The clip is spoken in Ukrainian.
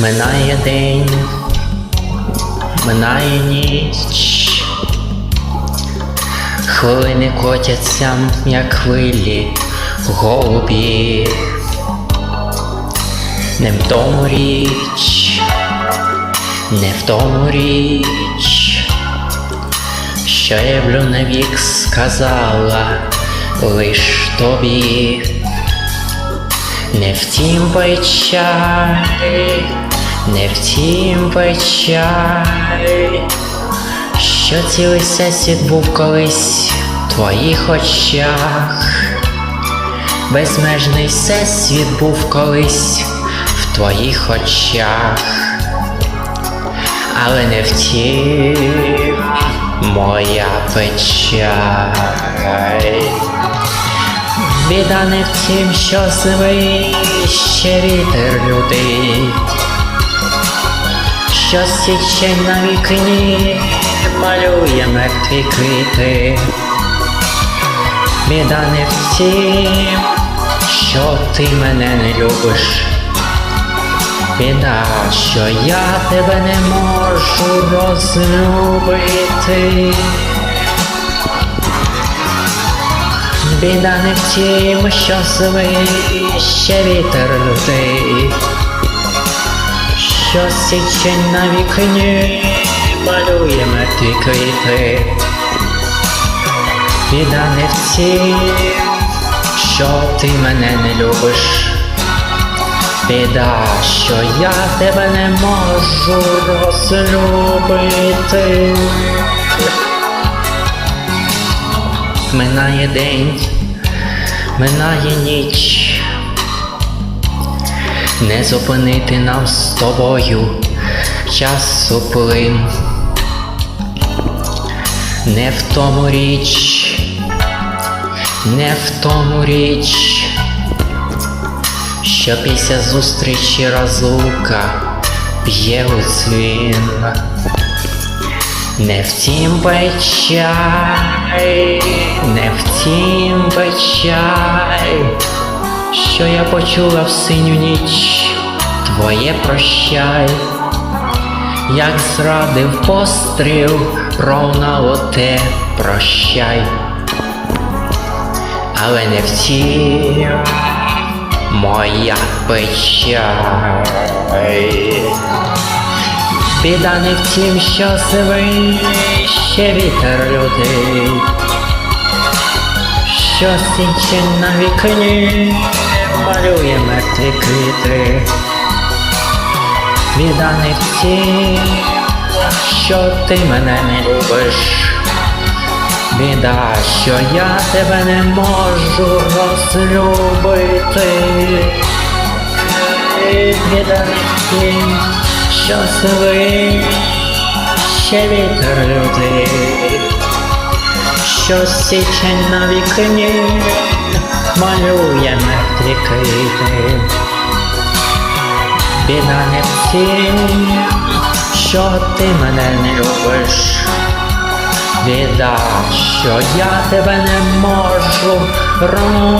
Минає день, минає ніч, хвилини котяться, як хвилі голубі. Не в тому річ, не в тому річ, що я влю навік сказала лиш тобі. Не втім печаль, не втім печаль, що цілий всесвіт був колись в твоїх очах, безмежний всесвіт був колись в твоїх очах, але не втім моя печаль. Біда не в тім, що ще вітер лютий, що січе на вікні, малює мертві квіти. Біда не в тім, що ти мене не любиш. Біда, що я тебе не можу розлюбити. Біда не в тім, що свище вітер лютий, що січе на вікні малює мертві квіти. Біда не в тім, що ти мене не любиш. Біда, що я тебе не можу розлюбити. Минає день, минає ніч, не зупинити нам з тобою часу плин. Не в тому річ, не в тому річ, що після зустрічі розлука б'є у дзвін. Не втім печаль, не втім печаль, що я почула в синю ніч твоє прощай, як зрадив постріл, пролунало те прощай, але не втім моя печаль. Біда не в тім, що свище вітер лютий, що січе на вікні малює мертві квіти. Біда не в тім, що ти мене не любиш. Біда, що я тебе не можу розлюбити. Біда не в тім, що свище вітер лютий, що січе на вікні малює мертві квіти. Біда не в тім, що ти мене не любиш. Біда, що я тебе не можу розлюбити.